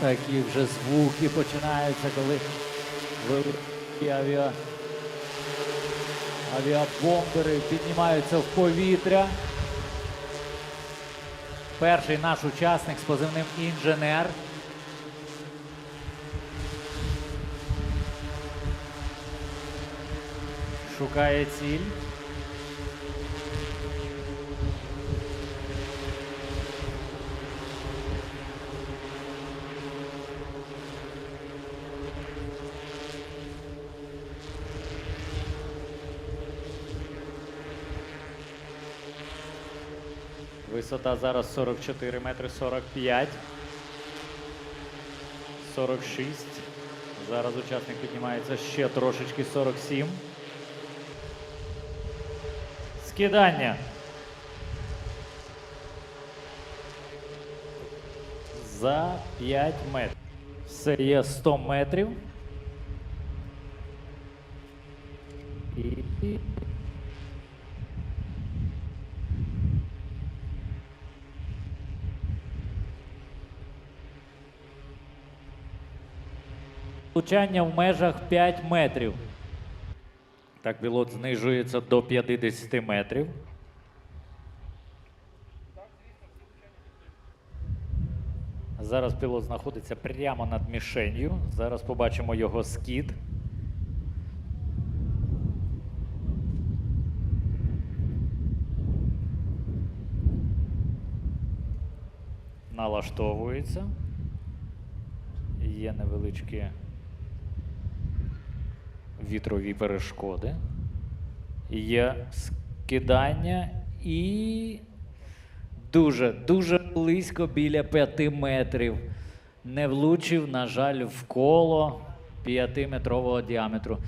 такі вже звуки починаються, коли авіа... авіабомбери піднімаються в повітря. Перший наш учасник з позивним інженер. Шукає ціль. Висота зараз 44 метри 45. 46. Зараз учасник піднімається ще трошечки 47. Скидання. За 5 метрів. Все є 100 метрів. І Влучання в межах 5 метрів. Так, пілот знижується до 50 метрів. Зараз пілот знаходиться прямо над мішенью. Зараз побачимо його скид. Налаштовується. Є невеличкі вітрові перешкоди. Є скидання і дуже, дуже близько біля 5 метрів. Не влучив, на жаль, в коло 5-метрового діаметру.